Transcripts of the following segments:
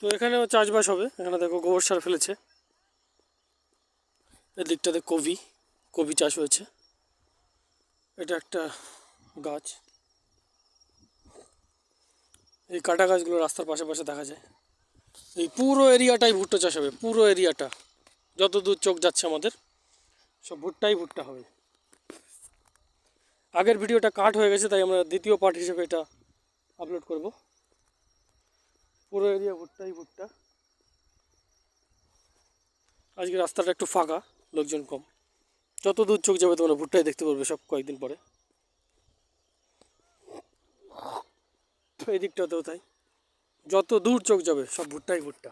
তো এখানেও চাষবাস হবে। এখানে দেখো গোবর সার ফেলেছে। এদিকটাতে কবি কবি চাষ হয়েছে। এটা একটা গাছ। এই কাটা গাছগুলো রাস্তার পাশে পাশে দেখা যায়। এই পুরো এরিয়াটাই ভুট্টা চাষ হবে, পুরো এরিয়াটা। যত দূর চোখ যাচ্ছে আমাদের, সব ভুট্টাই ভুট্টা হবে। আগের ভিডিওটা কাট হয়ে গেছে, তাই আমরা দ্বিতীয় পার্ট হিসেবে এটা আপলোড করব। পুরো এরিয়া ভুট্টাই ভুট্টা। আজকে রাস্তাটা একটু ফাঁকা, লোকজন কম। যত দূর চোখ যাবে তোমরা ভুট্টাই দেখতে পারবে সব কয়েকদিন পরে। এই দিকটাতেও তাই। যত দূর চোখ যাবে সব ভুট্টাই ভুট্টা।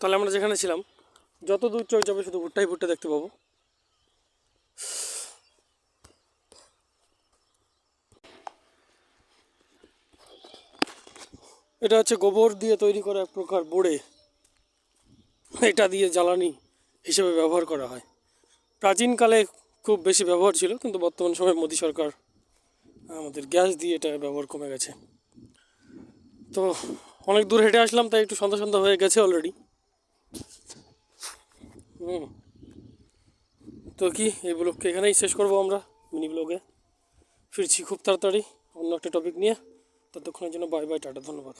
তাহলে আমরা যেখানে ছিলাম, যত দূর চোখ যাবে শুধু ভুট্টাই ভুট্টা দেখতে পাবো। এটা হচ্ছে গোবর দিয়ে তৈরি করা এক প্রকার বোড়ে। এটা দিয়ে জ্বালানি হিসেবে ব্যবহার করা হয়। প্রাচীনকালে খুব বেশি ব্যবহার ছিল, কিন্তু বর্তমান সময়ে মোদী সরকার আমাদের গ্যাস দিয়ে এটা ব্যবহার কমে গেছে। তো অনেক দূর হেঁটে আসলাম, তাই একটু সন্ধ্যা সন্ধ্যা হয়ে গেছে অলরেডি হুম। তো কি, এই ব্লগকে এখানেই শেষ করব আমরা, মিনি ব্লগে। ফিরছি খুব তাড়াতাড়ি, অন্য একটা টপিক নিয়ে। ততক্ষণের জন্য বাই বাই টাটা ধন্যবাদ।